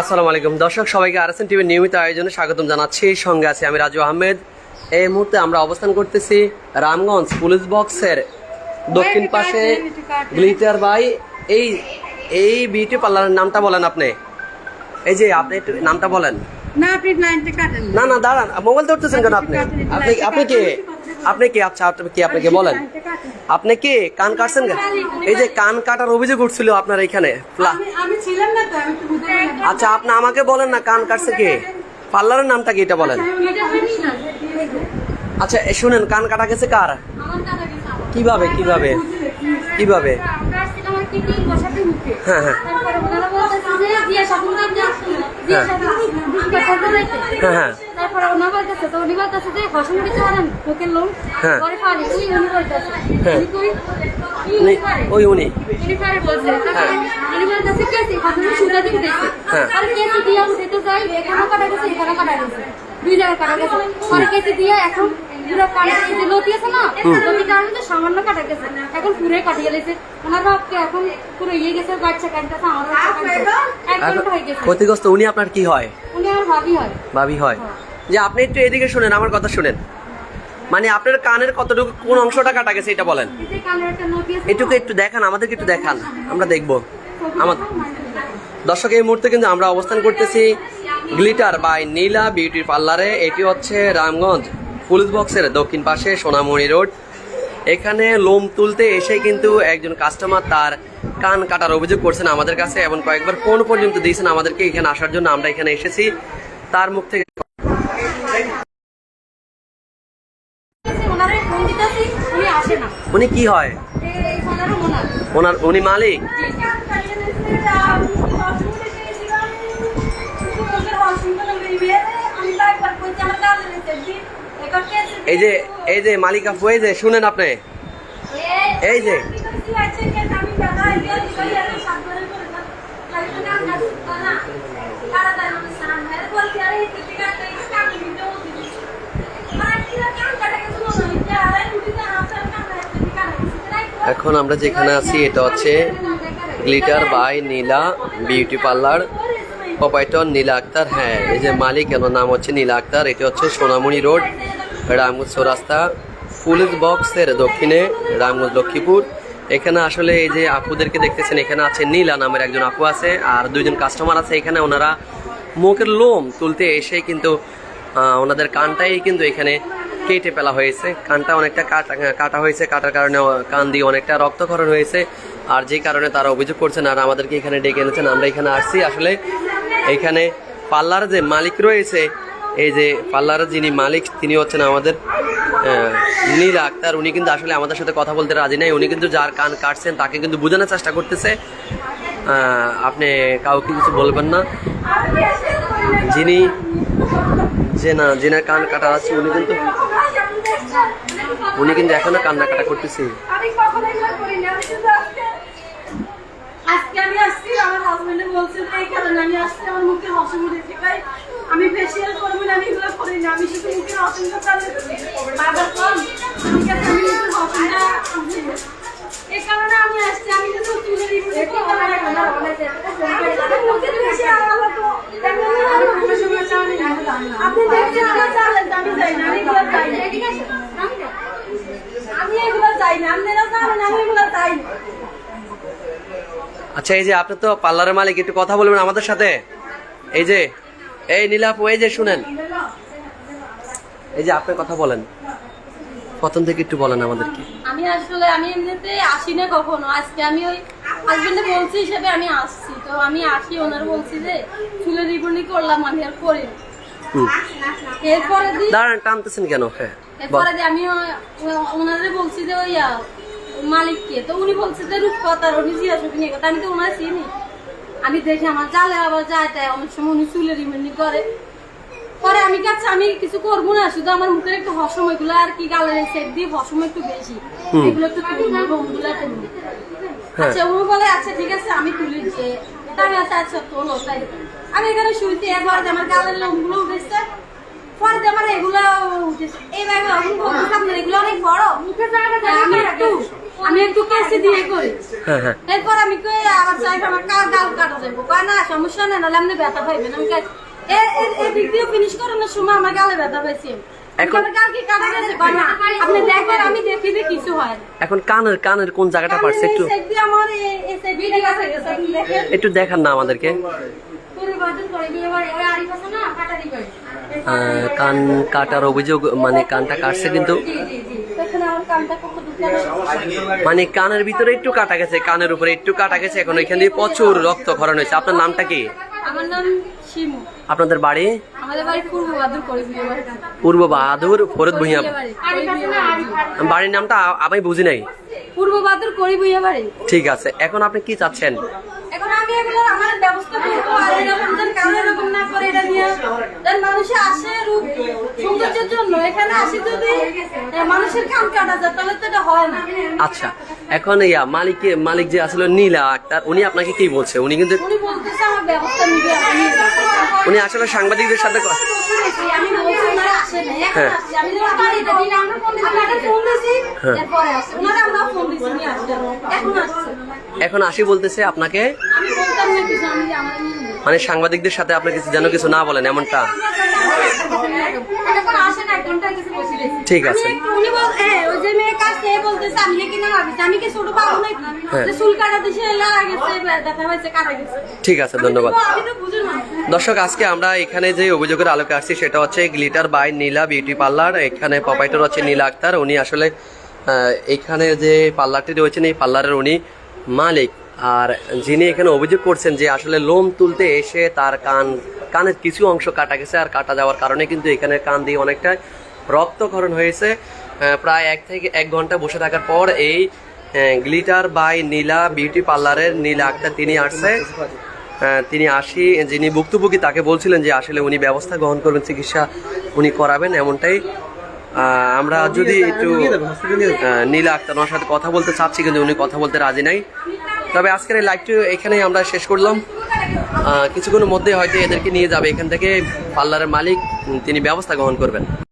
আসসালামু আলাইকুম। দর্শক সবাইকে আর আরএসএন টিভির নিয়মিত আয়োজনে স্বাগতম জানাচ্ছি। সঙ্গে আছি আমি রাজু আহমেদ। এই মুহূর্তে আমরা অবস্থান করতেছি রামগঞ্জ পুলিশ বক্সের দক্ষিণ পাশে গ্লিটার বাই এই এই বিউটি পার্লারের নামটা বলেন আপনি। এই যে আপনি একটু নামটা বলেন। না আপনি না। না দাঁড়ান মোবাইল ধরতেছেন কেন আপনি? আপনি আপনি কে? আপনি কে? আচ্ছা আপনি কি? আপনি কে বলেন? আপনি কে? কান কাটছেন? এই যে কান কাটার অভিযোগ উঠছিল আপনার এখানে। আচ্ছা আপনি আমাকে বলেন না কান কাটছে কে? পার্লারের নামটা কি এটা বলেন। আচ্ছা এ শুনেন কান কাটা গেছে কার? কীভাবে কীভাবে? কীভাবে? হ্যাঁ হ্যাঁ। হ্যাঁ হ্যাঁ। বলতেছে তো উনি বলতেছে যে লোক হ্যাঁ। পরে পারে উনি উনি বলতেছে। হ্যাঁ। ওই উনি। উনি পারে বলছে। উনি বলতেছে হ্যাঁ। আর দিয়ে উঠে যাই এখানেও কাটা গেছে এখানেও কাটা গেছে। দুই জায়গায় কাটা গেছে। পরে কেসি দিয়ে এখন পুরো কাটা যে লতি আছে না সামান্য কাটা গেছে। এখন পুরো কাটিয়ে ওনার এখন পুরো ইয়ে গেছে বাচ্চা কাটতেছে আমার হয়ে ক্ষতিগ্রস্ত উনি আপনার কি হয়? উনি আমার ভাবি হয়। ভাবি হয়। যে আপনি একটু এদিকে শুনেন আমার কথা শুনেন। মানে আপনার কানের কতটুকু কোন অংশটা কাটা গেছে এটা বলেন। এটুকু একটু দেখান আমাদেরকে একটু দেখান আমরা দেখব। আমার দর্শক এই মুহূর্তে কিন্তু আমরা অবস্থান করতেছি গ্লিটার বাই নীলা বিউটি পার্লারে। এটি হচ্ছে রামগঞ্জ পুলিশ বক্সের দক্ষিণ পাশে সোনামণি রোড। এখানে লোম তুলতে এসে কিন্তু একজন কাস্টমার তার কান কাটার অভিযোগ করছেন আমাদের কাছে এবং কয়েকবার ফোন পর্যন্ত দিয়েছেন আমাদেরকে। এখানে আসার জন্য আমরা এখানে এসেছি। তার মুখ থেকে দিতেছি উনি আসে না। উনি কি হয়? ওনার। ওনার উনি মালিক? এই যে এই যে মালিকা আপু এই যে শুনেন আপনি। এই যে এখন আমরা যেখানে আছি, এটা হচ্ছে glitter by Nila beauty parlour পপাইটন Nila Akter হ্যাঁ এই যে মালিক এর নাম হচ্ছে নীলা আক্তার এটি হচ্ছে সোনামণি রোড রামগঞ্জ চৌরাস্তা পুলিশ বক্সের দক্ষিণে রামগঞ্জ লক্ষ্মীপুর। এখানে আসলে এই যে আপুদেরকে দেখতেছেন, এখানে আছে নীলা নামের একজন আপু আছে, আর দুইজন কাস্টমার আছে। এখানে ওনারা মুখের লোম তুলতে এসে কিন্তু ওনাদের কানটাই কিন্তু এখানে কেটে ফেলা হয়েছে। কানটা অনেকটা কাটা কাটা হয়েছে। কাটার কারণে কান দিয়ে অনেকটা রক্তক্ষরণ হয়েছে। আর যে কারণে তারা অভিযোগ করছেন, আর আমাদেরকে এখানে ডেকে এনেছেন, আমরা এখানে আসছি। আসলে এখানে পার্লার যে মালিক রয়েছে, এই যে পার্লারের যিনি মালিক, তিনি হচ্ছেন আমাদের নীল আক্তার। উনি কিন্তু আসলে আমাদের সাথে কথা বলতে রাজি নাই। উনি কিন্তু যার কান কাটছেন, তাকে কিন্তু বোঝানোর চেষ্টা করতেছে। আপনি কাউকে কিছু বলবেন না। যিনি যে না যিনার কান কাটা আছে, উনি কিন্তু উনি কিন্তু এখনও কান্নাকাটা করতেছে। আমি যে মুখে মুখে ফেসিয়াল করব না, আমি এগুলো করিনি আমি শুধু চালিয়েছি বাবার কম আমি আনছি। এই কারণে আমি আসছি আমি কিন্তু তুলে দিব মুখের ফেসিয়াল আমার তো এমনি আমি মুখের সময় চালি না। আপনি দেখছেন আমার চালেন আমি যাই না আমি এগুলো চাই না ঠিক আছে আমি তো আমি এগুলো চাই না আপনারা জানেন আমি এগুলো চাই না আচ্ছা এই যে আপনি তো পার্লারের মালিক একটু কথা বলবেন আমাদের সাথে? এই যে এই নীলাপু এই যে শুনেন। এই যে আপনি কথা বলেন। প্রথম থেকে একটু বলেন আমাদেরকে। আমি আসলে আমি এমনিতে আসি না কখনো। আজকে আমি ওই হাজবেন্ডে বলছি হিসেবে আমি আসছি। তো আমি আসি ওনার বলছি যে চুলের রিবনি করলাম আমি আর করি দাঁড়ান টানতেছেন কেন? হ্যাঁ এরপরে আমি ওনারে বলছি যে ওই মালিককে। তো উনি বলছে যে রূপকথার উনি জিজ্ঞাসা নিয়ে কথা আমি তো ওনার চিনি। আমি দেখি আমার জালে আবার যায় তাই অনেক সময় উনি চুলের রিবনি করে। পরে আমি কাছে আমি কিছু করব না শুধু আমার মুখের একটু হসম এগুলো আর কি গালের সেট দিয়ে হসম একটু বেশি। এগুলো একটু তুলবো রোমগুলো তুলবো হ্যাঁ। আচ্ছা ও বলে আচ্ছা ঠিক আছে আমি তুলে তাই আচ্ছা আচ্ছা তোলো তাই। আমি এখানে শুইতে এবার যে আমার গালের লোমগুলো উঠেছে পরে আমার এগুলো উঠেছে এইভাবে আপনার এগুলো অনেক বড়। মুখে আমি একটু আমি একটু কেসি দিয়ে করি। হ্যাঁ হ্যাঁ। এরপর আমি কই আবার চাই আমার কার গাল কাটা যাব। কয় না সমস্যা নেই নাহলে আপনি ব্যথা পাইবেন। আমি কই এ- এ- এই দিক দিয়ে ফিনিশ করানোর সময় আমার গালে ব্যথা পাইছি। এখন- এখন হয়। কানের কানের কোন জায়গাটা পারছে একটু? একটু দেখান না আমাদেরকে। আহ, কান কাটার অভিযোগ মানে কানটা কাটছে কিন্তু। মানে কানের ভিতরে একটু কাটা গেছে কানের উপরে একটু কাটা গেছে এখন ওইখান দিয়ে প্রচুর রক্তক্ষরণ হয়েছে। আপনার নামটা কি? আমার নাম শিমু। আপনাদের বাড়ি? আমাদের বাড়ি পূর্ব বাড়ি পূর্ব বাহাদুর ফরিদ ভুইয়া। বাড়ির নামটা আমি বুঝি নাই। পূর্ব বাদুর করি বাড়ি ঠিক আছে এখন আপনি কি চাচ্ছেন? এখন আমি এগুলো আমার ব্যবস্থা করব আর এরকম যেন কারও এরকম না করে এটা নিয়ে মানুষে আসে রূপ সৌন্দর্যের জন্য। এখানে আসি যদি মানুষের কাম কাটা যায় তাহলে তো এটা হয় না। আচ্ছা এখন ইয়া মালিক মালিক যে আসলে নীলা আক্তার উনি আপনাকে কি বলছে? উনি কিন্তু উনি বলতেছে আমার ব্যবস্থা নিবে আমি উনি আসলে সাংবাদিকদের সাথে আমি বলছি ওনারা হ্যাঁ। আমি আপনাকে ফোন দিছি হ্যাঁ। এরপরে আসছে ওনারা আমরা ফোন দিছি উনি আসছে এখন আসছে। এখন আসি বলতেছে আপনাকে। আমি বলতাম না কিছু আমি আমার নিয়ে নেব। মানে সাংবাদিকদের সাথে আপনি কিছু যেন কিছু না বলেন, এমনটা। ঠিক আছে। হ্যাঁ। ঠিক আছে, ধন্যবাদ। দর্শক, আজকে আমরা এখানে যে অভিযোগের আলোকে আসছি, সেটা হচ্ছে glitter by Nila beauty parlour এখানে প্রপাইটর হচ্ছে নীলা আক্তার উনি আসলে এখানে যে পার্লারটি রয়েছেন, এই পার্লারের উনি মালিক আর যিনি এখানে অভিযোগ করছেন যে আসলে লোম তুলতে এসে তার কান, কানের কিছু অংশ কাটা গেছে আর কাটা যাওয়ার কারণে কিন্তু এখানে কান দিয়ে অনেকটা রক্তক্ষরণ হয়েছে। প্রায় এক থেকে এক ঘণ্টা বসে থাকার পর এই গ্লিটার বাই নীলা বিউটি পার্লারের নীলা আক্তার তিনি আসছে। তিনি আসি, যিনি ভুক্তভোগী তাকে বলছিলেন যে আসলে উনি ব্যবস্থা গ্রহণ করবেন, চিকিৎসা উনি করাবেন এমনটাই। আমরা যদি একটু নীলা আক্তার ওনার সাথে কথা বলতে চাচ্ছি কিন্তু উনি কথা বলতে রাজি নাই। তবে আজকের এই লাইভটি এখানেই আমরা শেষ করলাম। কিছুক্ষণের মধ্যে হয়তো এদেরকে নিয়ে যাবে। এখান থেকে পার্লারের মালিক তিনি ব্যবস্থা গ্রহণ করবেন।